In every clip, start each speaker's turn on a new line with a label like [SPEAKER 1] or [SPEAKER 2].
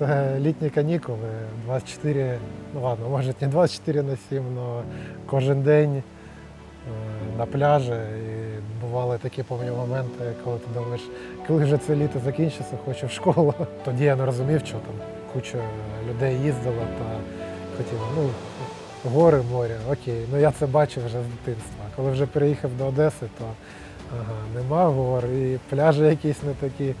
[SPEAKER 1] Це літні канікули, 24, ну ладно, може не 24 на 7, але кожен день е, на пляжі. І бували такі певні моменти, коли ти думаєш, коли вже це літо закінчиться, хочу в школу. Тоді я не розумів, що там куча людей їздила та хотіла, ну, гори, море, окей. Ну я це бачив вже з дитинства. Коли вже переїхав до Одеси, то ага, нема гор, і пляжі якісь не такі.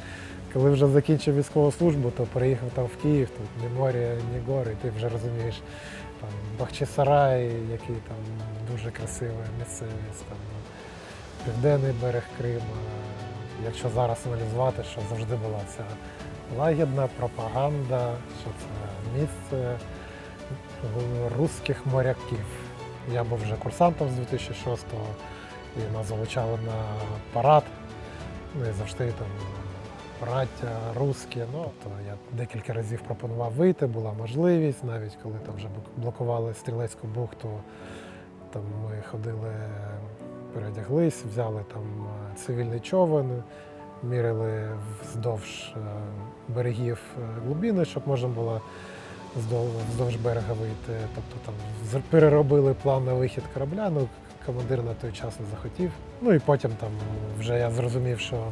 [SPEAKER 1] Коли вже закінчив військову службу, то приїхав там в Київ, тут ні моря, ні гори, ти вже розумієш, там Бахчисарай, який там дуже красива місцевість, там південний берег Крима. Якщо зараз аналізувати, що завжди була ця лагідна пропаганда, що це місце русських моряків. Я був вже курсантом з 2006-го, і нас залучали на парад. Ну і завжди там браття, русські. Ну, то я декілька разів пропонував вийти, була можливість, навіть коли там вже блокували стрілецьку бухту, там ми ходили, передяглись, взяли там е, цивільний човен, міряли вздовж е, берегів е, глибини, щоб можна було вздовж берега вийти. Тобто там переробили план на вихід корабля, ну командир на той час не захотів. Ну і потім там вже я зрозумів, що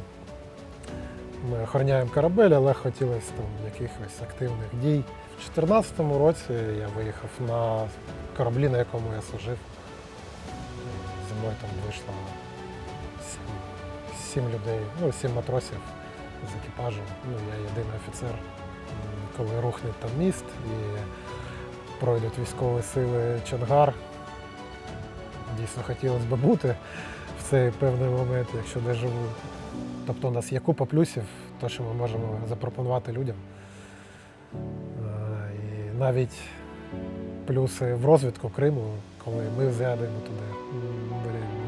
[SPEAKER 1] ми охороняємо корабель, але хотілося там якихось активних дій. У 2014 році я виїхав на кораблі, на якому я служив. Зі мною там вийшло сім, сім людей, ну, сім матросів з екіпажу. Ну, я єдиний офіцер. Коли рухне там міст і пройдуть військові сили Чонгар, дійсно хотілося б бути в цей певний момент, якщо де живу. Тобто у нас є купа плюсів, то, що ми можемо запропонувати людям. Е, І навіть плюси в розвитку Криму, коли ми з'їдемо туди.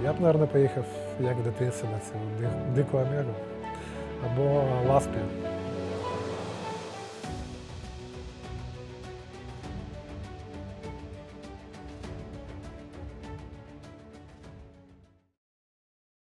[SPEAKER 1] Я б, мабуть, поїхав як в дитинстві на цю ди- дику Америку або Ласпі.